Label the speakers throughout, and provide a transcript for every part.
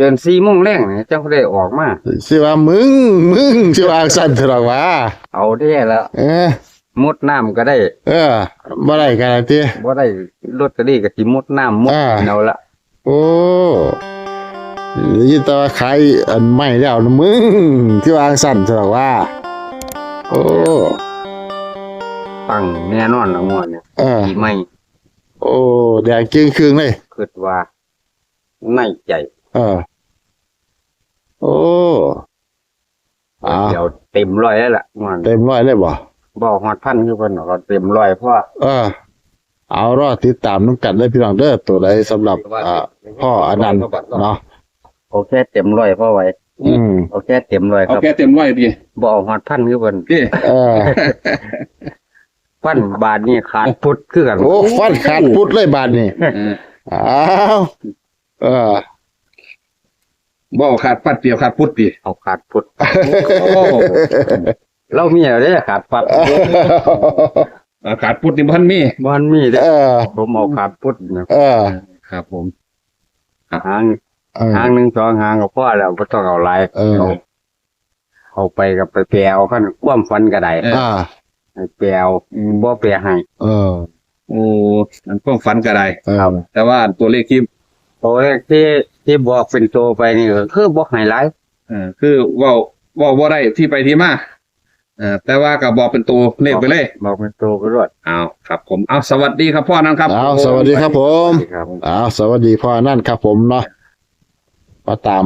Speaker 1: จน4โมงแรงนี่จังได้ออกมา
Speaker 2: สิว่ามึงมึงสิว่าสั่นเถอะหรอกว่า
Speaker 1: เอาแท้แล้ว
Speaker 2: เออ
Speaker 1: มุดน้ำก็ได้
Speaker 2: เออบ่ได้กันติ
Speaker 1: บ่ได้ลอตเตอรี่ก็สิมุดน้ำมุด
Speaker 2: อ่า
Speaker 1: เอาละ
Speaker 2: โอ้ยินแต่ว่าขายอันใหม่แล้วนะมึงที่วางสั่นเถอะหรอกว่า โอ้
Speaker 1: ปังแน่นอนละงวดเนี่ย
Speaker 2: เออ
Speaker 1: ปีใหม่
Speaker 2: โอ้แดงเกรียงครึ่งเลย
Speaker 1: คิดว่าในใจ
Speaker 2: เออ โอ้อ่า
Speaker 1: เดี๋ยวเต็มร้อยแล้วล่ะงวด
Speaker 2: เต็มร้อยเลยบ่
Speaker 1: บ่ฮอดพันคือเพิ่นก็เต็มร้อยเพราะว่า
Speaker 2: เออ เอารอติดตามน้ำกันได้พี่น้องเด้อตัวใดสำหรับอ่าพ่ออนันต์เนาะ
Speaker 1: โอเคเต็มร้อยเพราะไว้
Speaker 2: อืม
Speaker 1: โอเคเต็มร้อยค
Speaker 3: เอา
Speaker 1: รับ
Speaker 3: แค่เต็มร้อยดี
Speaker 1: บ่ฮอดพันคือเพิ่น
Speaker 3: พี่
Speaker 2: เออ
Speaker 1: พันบาทนี่ขาดพุทธคือกัน
Speaker 2: โอ้ฟันขาดพุดเลยบาดนี่
Speaker 3: เออ
Speaker 2: อ้าวเออ
Speaker 3: บ่เอาขาดปัดเดียวขาดพุทธดี
Speaker 1: เอาขาดพุทธ
Speaker 3: โอ้
Speaker 1: เรามีอะไรขาดปัด
Speaker 3: เอาขาดพุทธนี่บ่ทันมี
Speaker 1: บ่ทันมีเด้อ
Speaker 2: เออ
Speaker 1: ผมเอาขาดพุทธนะ
Speaker 2: เออ
Speaker 3: ครับผม
Speaker 1: หาง
Speaker 2: เออ
Speaker 1: หางหนึ่งสองหางก็พอแล้วบ่ต้องเอาหลาย
Speaker 2: เออ
Speaker 1: เอาเอาไปกับไปแปลเอาคันความฝันก็ได้
Speaker 2: อ่า
Speaker 1: ให้แปลเอาบ่แปลให้
Speaker 2: เออ
Speaker 3: โอ้อันความฝันก็ได้
Speaker 2: เออ
Speaker 3: แต่ว่าตัวเลขที่
Speaker 1: ตัวเลขที่ที่บอกเป็นตัวไปนี่ก็คือบ่ให้หลาย
Speaker 3: เออคือเว่าเว่าบ่ได้ที่ไปที่มาเออแต่ว่าก็บอกเป็นตัวเลขไปเลย
Speaker 1: บอกเป็นตัวไปรวด
Speaker 3: เอาครับ ผมเอาสวัสดีครับพ่อนั้นครับ
Speaker 2: เอาสวัสดีครับผม
Speaker 1: ครับ
Speaker 2: เอาสวัสดีพ่อนั่นครับผมเนาะมาตาม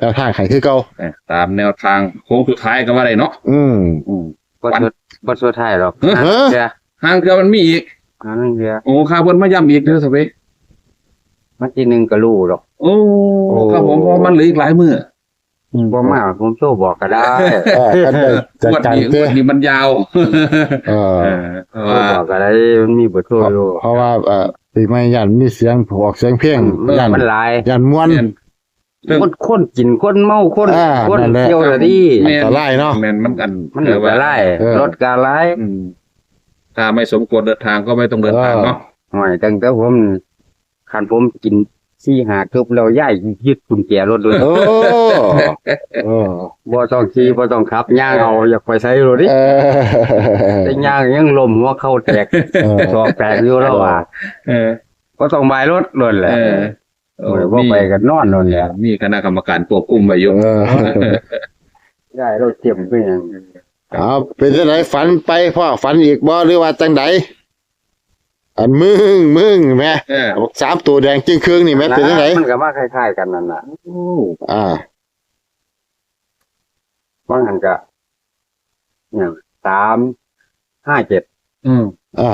Speaker 2: แนวทางไข่คือเก่า
Speaker 3: เออตามแนวทางโค้งสุดท้ายก็ว่าได้เนาะ
Speaker 2: อืม
Speaker 1: อืมบ่สุดบ่สุดท้ายหรอก
Speaker 3: เฮ้ย
Speaker 2: เฮ้ย
Speaker 1: เดี๋ยว
Speaker 3: ห่างเกือมันมีอีก
Speaker 1: อันนั้นเดียว
Speaker 3: โอ้ข้าเพิ่นมาย้ำอีกเด้อสเป
Speaker 1: มันทีหนึงก็รู้หรอก
Speaker 3: โอ้ ครับผมเพราะมันเหลืออีกหลายมือ
Speaker 1: บ่มากผมโชว์บอกก็ได้
Speaker 2: เออกันได้จัด
Speaker 3: งวด
Speaker 2: การ
Speaker 3: นี้ง
Speaker 2: เต้
Speaker 3: วดนี้มันยาว
Speaker 2: เออ
Speaker 3: เออเพราะ
Speaker 1: โช
Speaker 3: ว่า
Speaker 1: ว์บอกก็ได้มันมีเบทโทรอยู่
Speaker 2: เพราะว่าเอ่อปีใหม่ยันมีเสียงออกเสียงเพลงยัน
Speaker 1: มันหลาย
Speaker 2: ยันม้วน
Speaker 3: เนี่ยเรื่อง
Speaker 1: คนคนกินคนเมาคน
Speaker 2: อ่า
Speaker 1: คน
Speaker 2: นั่นแหละ
Speaker 1: เที่ยวละดิ
Speaker 3: แม่น
Speaker 2: อันตรายเนาะ
Speaker 3: แม่นมันกัน
Speaker 1: มัน
Speaker 3: เออ
Speaker 1: ก็
Speaker 3: ว่า
Speaker 1: ไล่
Speaker 2: เออ
Speaker 1: รถก็ไล่
Speaker 3: อืมถ้าไม่สมควรเดินทางก็ไม่ต้องเดินทางเนาะ
Speaker 1: หน่อยตั้งแต่ผม คันผมกินซี่หาคึบแล้วย้ายยึดกุญแจรถด้วย
Speaker 2: โอ้เออ
Speaker 1: บ่ต้องขี่บ่ต้องขับย่างเอาอยากไปใช้รถดิ
Speaker 2: เออ
Speaker 1: แต่ย่างยังลมหัวเข้าแตก
Speaker 2: เออ
Speaker 1: สอกแตกอยู่แล้วว่า
Speaker 3: เออ
Speaker 1: ก็ต้องบายรถเลยแหละ
Speaker 3: เออ
Speaker 1: โอ้ยบ่ไปกันนอนนั่นแหละ
Speaker 3: มีคณะกรรมการควบคุมไว้อยู่
Speaker 2: เออ
Speaker 1: ย้ายรถเต็มไปหยัง
Speaker 2: เอาเป็นจังไดฝันไปพ่อฝันอีกบ่หรือว่าจังได อันมึงมึงแม่
Speaker 3: เออ
Speaker 2: บอกสามตัวแดงจึงครึ่งนี่แม่เป็นจังได
Speaker 1: มันก็มาคล้ายๆกันนั่นน่ะ
Speaker 2: อ่า
Speaker 1: บางอันก็อย่างสามห้าเจ็ด
Speaker 3: อืม
Speaker 2: อ่า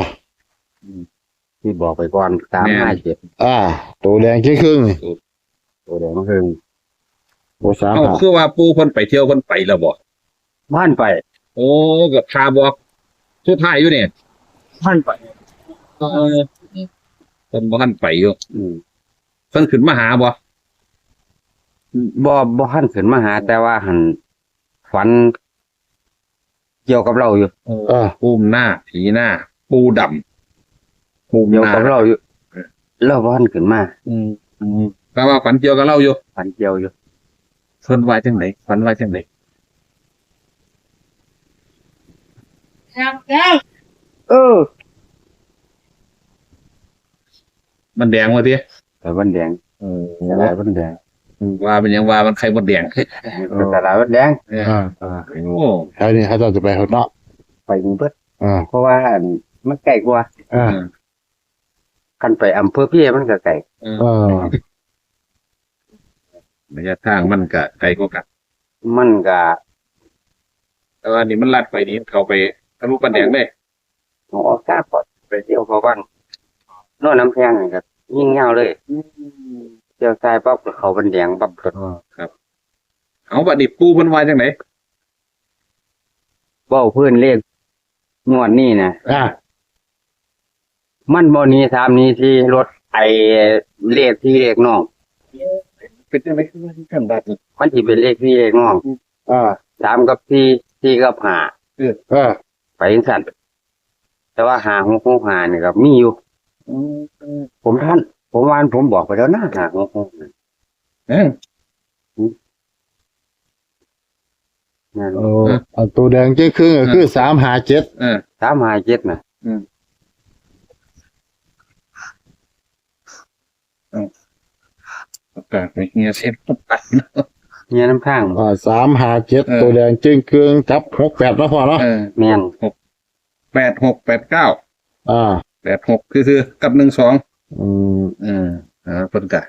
Speaker 1: ที่บอกไปก่อนสาม
Speaker 3: แม่น
Speaker 1: ห้าเจ็ด
Speaker 2: อ่า ตัวแดงจึงครึ่งนี่
Speaker 1: ตัวเดียวมันคือ
Speaker 2: โอ้สาม
Speaker 3: เอ้า
Speaker 2: ห้า
Speaker 3: คือว่าปูเพิ่นไปเที่ยวเพิ่นไปแล้วบ่
Speaker 1: บ้านไป
Speaker 3: โอ้กับคาบอกสุดท้ายอยู่เนี่ย
Speaker 1: บ้านไป
Speaker 3: เออเพิ่นบ่ทันไปอยู่
Speaker 1: อืม
Speaker 3: เพิ่นขึ้นมาหาบ่
Speaker 1: บ่บ่หันขึ้นมาหา แต่ว่าหันฝัน เกี่ยวกับเราอยู่
Speaker 2: เออ
Speaker 3: ปูมหน้าผีหน้า ปูดำปูม
Speaker 1: เกี่ยว
Speaker 3: หน้า
Speaker 1: กับเราอยู่เราบ่หันขึ้นมา
Speaker 3: อืมอืมแต่ว่าฝันเกี่ยวกับเราอยู่
Speaker 1: ฝันเกี่ยวอยู่
Speaker 3: เพิ่นว่าจังไดฝันว่าจังได
Speaker 1: เออ
Speaker 3: มันแดงว่าติ
Speaker 1: แต่วันแดง
Speaker 3: โอ้
Speaker 1: ตลาดวันแดง
Speaker 3: ว่าเป็นหยังว่ามันไข่มดแดง
Speaker 1: ตลาดวันแดง
Speaker 3: เออ
Speaker 2: อ่า
Speaker 3: โอ้
Speaker 2: ใช่นี่เขาจะไปเขาเนาะ
Speaker 1: ไปกรุงเทพ
Speaker 2: อ่า
Speaker 1: เพราะว่าอันมันไกลกว่า
Speaker 2: อ่า
Speaker 1: คันไปอำเภอพี่มันก็ไกล
Speaker 3: เออ
Speaker 2: เออ
Speaker 3: ระยะทางมันก็ไกลกว่ากัน
Speaker 1: มันก็
Speaker 3: แต่ว่านี่มันลัดไปนี่เข้าไปทะลุปันแดงได้
Speaker 1: ออกจากปอดไปเที่ยวเขาบ้า นโน่นน้ำแพงนี่ก็ยิ่งเงาเลยเที่ยวซ้ายปั๊บก็เขาบันแดงปั๊บก็
Speaker 3: ครับ เอาบัดนี้ปูเพิ่นว่าจังได
Speaker 1: เบ้าเพื่อนเลขงวดนี่นะ
Speaker 2: อ่า
Speaker 1: มันบ่หนี้สามหนี้ที่รถไอเลขที่เลขน้อง
Speaker 3: เป็นจังไดคือว่ากันได้
Speaker 1: มันสิเป็นเลขที่เลขน้อง
Speaker 2: อ่า
Speaker 1: สามกับสี่สี่กับห้า
Speaker 2: เออ
Speaker 1: ไปจังซั่นแต่ว่าหาหกหกห้านี่ก็มีอยู่ ผมท่าน ผมวานผมบอกไปแล้วนะาหากว่า
Speaker 3: เออ
Speaker 2: โอ้ตัวแดงเจ๊ครึ่งก็คือสามหาเจ็ด
Speaker 1: สามหาเจ็ดนะ
Speaker 3: โอืมกาศเฮียเซ็ตปุ๊บปัด
Speaker 1: เฮียน้ำข้าง
Speaker 2: อ่าสามหาเจ็ดตัวแดงเจ๊ครึ่งจับหกแปดแล้วพอเนาะ
Speaker 3: เออ
Speaker 1: แมหก
Speaker 3: แปดหกแปดเก้า
Speaker 2: อ่า
Speaker 3: แปดหกคือคือกับหนึ่งสอง
Speaker 2: อืม
Speaker 3: เอออ่าเพิ่นกะ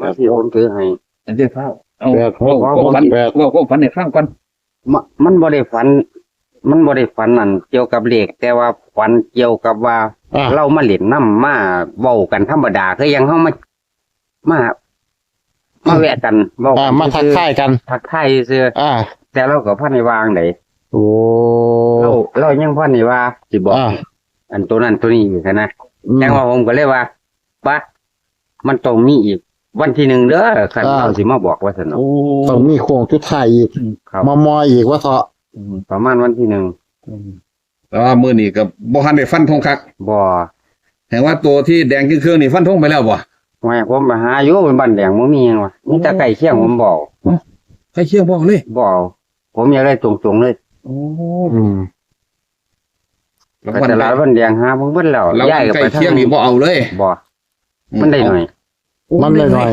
Speaker 1: มาที่โอนถือให้
Speaker 3: อันเดียวเฝ้าเอา
Speaker 2: แปดหก
Speaker 3: ว่าว่าฝัน
Speaker 2: แปด
Speaker 3: ว่าว่าฝันในฟังก่อน
Speaker 1: มะมันบ่ได้ฝัน มันบ่ได้ฝันนั่นเกี่ยวกับเลขแต่ว่าฝันเกี่ยวกับว่า
Speaker 2: อ่า
Speaker 1: เรามาเล่นน้ำมาเว้ากันธรรมดาคือยังเฮามามา มาแวะกันเว้า
Speaker 2: อ่า
Speaker 1: กัน
Speaker 2: มาทักทายกัน
Speaker 1: ทักทายซื่อ
Speaker 2: อ่า
Speaker 1: แต่เราก็พันในวางได
Speaker 2: โอ้
Speaker 1: เราเรายังพันในว่าสิบอก
Speaker 2: อ่า
Speaker 1: อันตัวนั้นตัวนี้อยู่นะ
Speaker 2: อืม
Speaker 1: แต่ว่าผมก็เลยว่าปะมันต้องมีอีก วันที่หนึ่งเด้อคัน
Speaker 2: อ่า
Speaker 1: เราสิมาบอกว่าสนอ
Speaker 3: โอ้
Speaker 2: ต้องมีโค้งทุดท้ายอีก
Speaker 1: ครับ
Speaker 2: มามอยอีกว่าเถอะ
Speaker 1: ประมาณวันที่หนึ่ง
Speaker 3: แต่ว่ามือนี่กับบ่ทันได้ฟันธงคัก
Speaker 1: บ่
Speaker 3: แห่งว่าตัวที่แดงเครื่องๆนี่ฟันธงไปแล้วบ่
Speaker 1: ไม่ผมไปหาอยู่บนบ้านแดงบ่มีหยังวะมีแต่ไก่เคียงผมบอก
Speaker 3: ใครเชื่อบอกเลย
Speaker 1: บอกผมอยากได้ตรงๆเลย
Speaker 3: โอ้
Speaker 2: อืม
Speaker 3: แล้ว
Speaker 1: แต่
Speaker 3: วัน
Speaker 1: ตลาดบ้านแดงหาเบิ่งเบิ่แล้ว
Speaker 3: เรา
Speaker 1: ย้ายก็
Speaker 3: ใกล้
Speaker 1: ไปทาง
Speaker 3: เคียงนี่บ่เอาเลย
Speaker 1: บ่มันได้หน่อย
Speaker 2: มันเลยหน่อย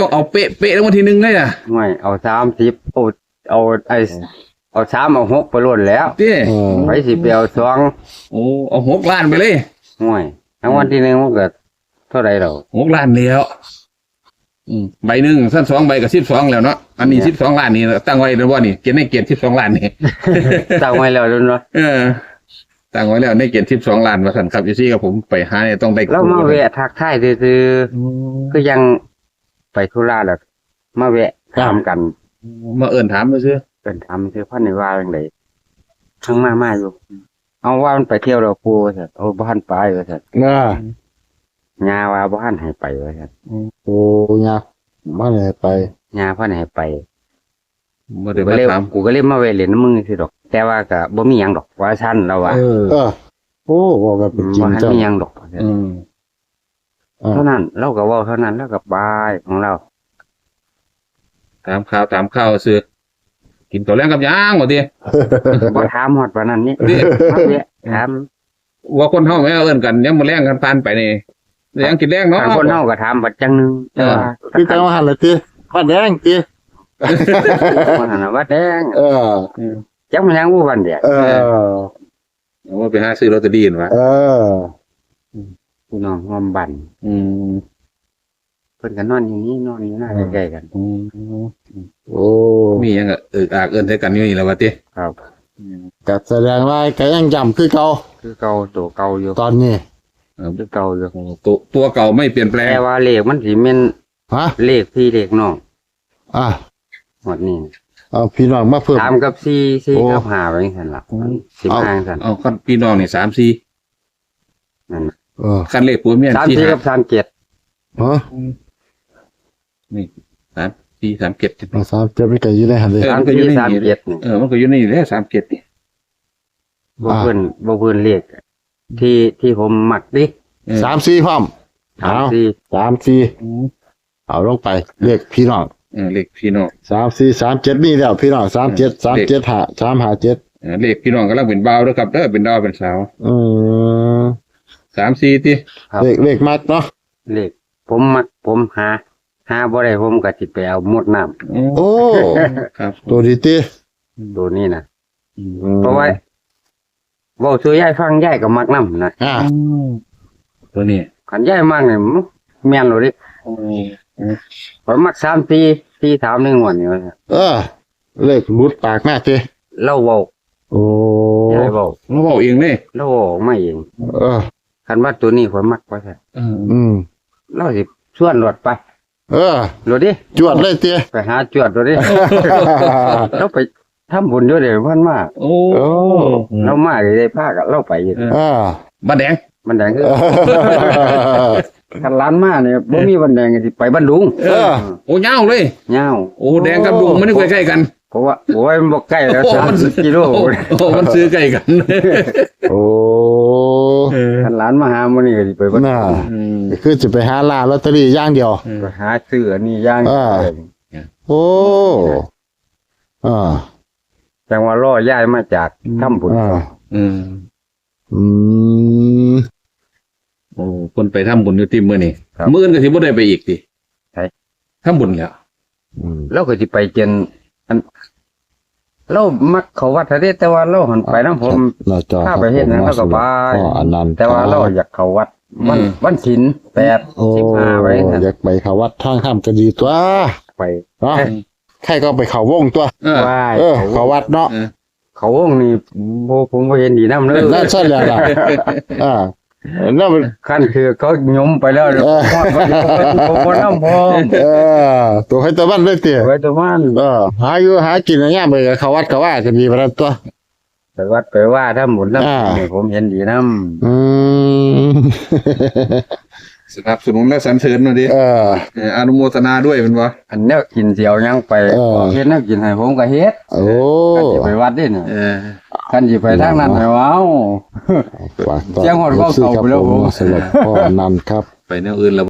Speaker 3: ต้องเอาเป๊ะเป๊ะแล้ววันที่หนึ่งเลยอะ
Speaker 1: หน่อยเอา30โอ้เอาไอ้เอา3เอา6ไปโลดแล้ว
Speaker 3: เต้
Speaker 2: เออ
Speaker 1: ไปสิไปเอาสอง
Speaker 3: โอ้เอาหกล้านไปเลย
Speaker 1: ห่วยรางวัลที่หนึ่งมันเกิดเท่าไหร่เรา
Speaker 3: หกล้านแล้ว อืมใบหนึ่งสั้นสองใบกับสิบสองแล้วเนาะอันนี้สิบสองล้านนี่ตั้งไว้แล้วว่านี่เกียรติในเกียรติสิบสองล้านนี่
Speaker 1: ตั้งไว้แล้วด้วยเนาะ
Speaker 3: เออตั้งไว้แล้วในเกียรติสิบสองล้านมาสั่นครับอยู่ซี่กับผมไปหาเนี่ยต้องได้
Speaker 1: เรามาแวะทักทายซื่อๆคือยังไปธุระแล้วมาแวะถามกัน
Speaker 3: มาเอิญถามมาซื้อ
Speaker 1: เป็นถามคือพันในว่าจังไดทั้งมามาอยู่ เอาว่ามันไปเที่ยวเราปูว่าซั่นโอ้บ้านไปว่าซั่น
Speaker 2: น่า
Speaker 1: ญาว่าบ้านให้ไปว่าซั่น
Speaker 2: โอ้ยากมาเลยไป
Speaker 1: ญาพันให้ไป
Speaker 3: มา
Speaker 1: กู
Speaker 3: เดี๋ยว
Speaker 1: ก็
Speaker 3: มา
Speaker 1: เลย
Speaker 3: ถาม
Speaker 1: กูก็เลยมาแวะเล่นน้ำมึงสิดอก แต่ว่าก็บ่มีหยังดอกว่าซั่นเราว่า
Speaker 3: เออ
Speaker 2: เออโอ้บอกกันเป็นจริง
Speaker 1: บ่ทัน
Speaker 2: จัง
Speaker 1: มีหยังดอกว่าซั่น
Speaker 3: อืม
Speaker 2: อ่า
Speaker 1: เท่านั้นเราก็เว้าเท่านั้นแล้วก็บายของเรา
Speaker 3: ถามข่าวถามข่าวซื้อกินตัวแรงกับย่างหมดดิ
Speaker 1: บ่ถามฮอดปานนั้นนี่
Speaker 3: นี่
Speaker 1: มาแวะถาม
Speaker 3: ว่าคนเฮาแม่เอิญกันยังมาแรงกันทานไปนี่ ยังกินแรงเนาะ
Speaker 1: ทางคนเฮาก็ถามบัดจังหนึงแต่ว่า
Speaker 2: พี่จังว่าหันเลยทีมาแดงที
Speaker 1: มันหันว่าแดง
Speaker 2: เออ
Speaker 1: จักมันยังบ่วันเดียว
Speaker 2: เออ
Speaker 3: เอาว่าไปหาซื้อลอตเตอรี่วะ
Speaker 2: เออ
Speaker 1: พี่น้องหอมบัน
Speaker 3: อืม
Speaker 1: เพิ่นก็นอนอยู่นี่นอนอยู่หน้าใกล้ๆกัน
Speaker 2: โอ้
Speaker 3: มีหยังอะเอออากเอิญใส่กันอยู่นี่แหล้ววะติ
Speaker 1: ครับ
Speaker 2: ก็แสดงว่าก็ยังจำคือเก่า
Speaker 1: คือเก่าตัวเก่าอยู่
Speaker 2: ตอนนี้
Speaker 1: คือเก่าอยู่
Speaker 3: ตัวตัวเก่าไม่เปลี่ยนแปลง
Speaker 1: แต่ว่าเลขมันสิแม่น
Speaker 2: ฮะ
Speaker 1: เลขพี่เลขน้อง
Speaker 2: อะ
Speaker 1: หมดนี้
Speaker 2: เอาพี่น้องมาเพิ่ม
Speaker 1: สามกับสี่สี่
Speaker 2: โอ้
Speaker 1: กับห้าไปจังซั่นล่ะสิบ
Speaker 2: เอา
Speaker 1: ห้าจังซั่น
Speaker 3: เอาคันพี่น้องนี่สามสี่
Speaker 1: นั่นน่ะ
Speaker 2: เออ
Speaker 3: คันเลขผัวเมีย
Speaker 1: สาม
Speaker 3: สี่
Speaker 1: สี่
Speaker 3: ห้า
Speaker 1: กับสามเจ็ด
Speaker 2: ฮะ
Speaker 3: นี่สามสี่สามเจ็ด
Speaker 2: เอาสามเจ็ดไม่ไกลอยู่ในหันเลย
Speaker 3: เออ
Speaker 1: สาม
Speaker 3: มันก็อยู่
Speaker 1: สี่
Speaker 3: ใน
Speaker 1: สาม
Speaker 3: นี่
Speaker 1: เจ็ดนี่
Speaker 3: เออมันก็อยู่ในนี่แหละสามเจ็ดนี่
Speaker 1: บ่เพิ่นบ่เพิ่นเลข ที่ที่ผมมักดิ
Speaker 3: เออ
Speaker 2: สามสี่พร้อม
Speaker 1: สาม
Speaker 2: เอา
Speaker 1: สี่
Speaker 2: สามสี่เอาลงไปเรียกพี่น้อง
Speaker 3: เออเลขพี่น้อง
Speaker 2: สามสี่สามเจ็ดมีแล้วพี่น้องสามเจ็ดสามเจ็ดหาสามหาเจ็ด
Speaker 3: เออเลขพี่น้องกำลังเป็นบ่าวด้วยครับเด้อเป็นดาวเป็นสาว
Speaker 2: อืม
Speaker 3: สามสี่ที่
Speaker 2: เลขเลขมัดเนาะ
Speaker 1: เลขผมมักผมหาหาบ่ได้ผมก็สิไปเอาหมดน้ำ
Speaker 2: โอ้
Speaker 3: ครับ
Speaker 2: ตัวดีตี
Speaker 1: ตัวนี้นะเพราะว่า เว้าสู่ยายฟังยายก็มักน้ำนะ
Speaker 2: อ่า
Speaker 3: ตัวนี้
Speaker 1: ขันยายมักเนี่ยมันแม่นเลยดิผมมักสามสี่สี่สามหนึ่งวันนี้ว่าซั่น
Speaker 2: เออ เลขรุดปากแม่ตี
Speaker 1: เล่าเว้า
Speaker 2: โอ้
Speaker 1: ยายเว้า
Speaker 3: เราบอกเองเลย
Speaker 1: เล่าเว้าไม่เอง
Speaker 2: เออ
Speaker 1: คันว่าตัวนี้ผมมักว่าซั่น
Speaker 3: เออ
Speaker 2: อืม
Speaker 1: เล่าสิชวนรถไป
Speaker 2: เออ
Speaker 1: รถดิ
Speaker 2: จวดเลยตี
Speaker 1: ไปหาจวดรถดิ เราไป ทำบุญด้วยเดี๋ยวมันมา
Speaker 3: โอ้
Speaker 2: โอ้
Speaker 1: เรามาได้ได้พากับเราไปอยู่
Speaker 2: อ่า
Speaker 3: บ้านแดง
Speaker 1: มันแดงคือคันร้านมาเนี่ยบ่มีวันแดงก็สิไปบ้านดุง
Speaker 3: เออ โอ้ยาวเลย
Speaker 1: ยาว
Speaker 3: โอ้แดงกับลุงไม่ได้ใกล้ๆกัน
Speaker 1: เพราะว่าโอ้ยมันบ่ใกล้แล้ว
Speaker 3: โอ้
Speaker 1: สาม
Speaker 3: มัน
Speaker 1: สิบกิโล
Speaker 3: โอ้โอ้มันซื้อใกล้กัน
Speaker 2: โอ้
Speaker 1: คันร้านมาหามื้อนี้ก็สิไปบ้าน
Speaker 2: น่า
Speaker 1: ดุง
Speaker 3: อืม
Speaker 2: คือจะไปหาลาลอตเตอรี่อย่างเดียว
Speaker 1: ไปหาซื้ออันนี้ย่าง
Speaker 2: อ่า โอ้อ่า
Speaker 1: แต่ว่าล่อย้ายมาจากถ้ำบุญ
Speaker 2: อ่า
Speaker 3: อืม
Speaker 2: อืม
Speaker 3: โอ้คนไปทำบุญอยู่ที่มื้อนี่
Speaker 1: ครับ
Speaker 3: มื้ออื่นก็สิบ่ได้ไปอีกติ
Speaker 1: ใช่
Speaker 3: ทำบุญแล้ว
Speaker 2: อืม
Speaker 1: เราก็สิไปเจนอันเรามักเขาวัดทะเลแต่ว่าเราหันไปน้ำผม
Speaker 2: หน้าจอ
Speaker 1: ถ้าไปเฮ็ดนะเราก็ไป
Speaker 2: พ่ออนันต์
Speaker 1: แต่ว่าเราอยากเขาวัดวันวันศิลแปด
Speaker 2: โอ้
Speaker 1: สิบห้าไว้นั่น
Speaker 2: อยากไปเขาวัดทางข้ามก็ดีตัว
Speaker 1: ไป
Speaker 2: เนาะ ใครก็ไปเขาวงตัว
Speaker 3: เออ
Speaker 1: ไหว้
Speaker 2: เออ เขาวัดเนาะ
Speaker 3: เออ
Speaker 1: เขาวงนี่โบผมบ่เห็นดีน้ำเลย
Speaker 2: นั่นใช่แล้วล่ะอ่านั่นมัน
Speaker 1: ขั้นคือเขายมไปแล้ว
Speaker 2: เออ
Speaker 1: พอดผมบ่น้ำพร้อม
Speaker 2: เออตัวให้ตะวันเลยเตี๋ย
Speaker 1: ไว้ตัวมัน
Speaker 2: เออหาอยู่หากินอะไรเงี้ยไปกับเขาวัดเขาว่าก็ดีประมาณตัว
Speaker 1: ไปวัดไปว่าถ้าหมุนน้
Speaker 2: อ่าำ
Speaker 1: นี่ผมเห็นดีน้ำ
Speaker 2: อืม
Speaker 3: สนับสนุนและสรรเสริญหน่อยดิ
Speaker 2: เออ
Speaker 3: เอออนุโมทนาด้วยเป็นวะ
Speaker 1: อันเนี้ยกินเสียวยังไป
Speaker 2: เออ
Speaker 1: เฮ็ดแนวกินให้ผมก็เฮ็ด
Speaker 2: โอ้
Speaker 1: คันสิไปวัดนี่น่ะ
Speaker 3: เออ
Speaker 1: คันสิไปทางนั้นให้เว้า
Speaker 2: ฝากต่อ
Speaker 1: เสียงหอดเว้าเก่าไปแล้วผม
Speaker 2: สำหรับพ่อนันครับ
Speaker 3: ไปแนวอื่นแล้ว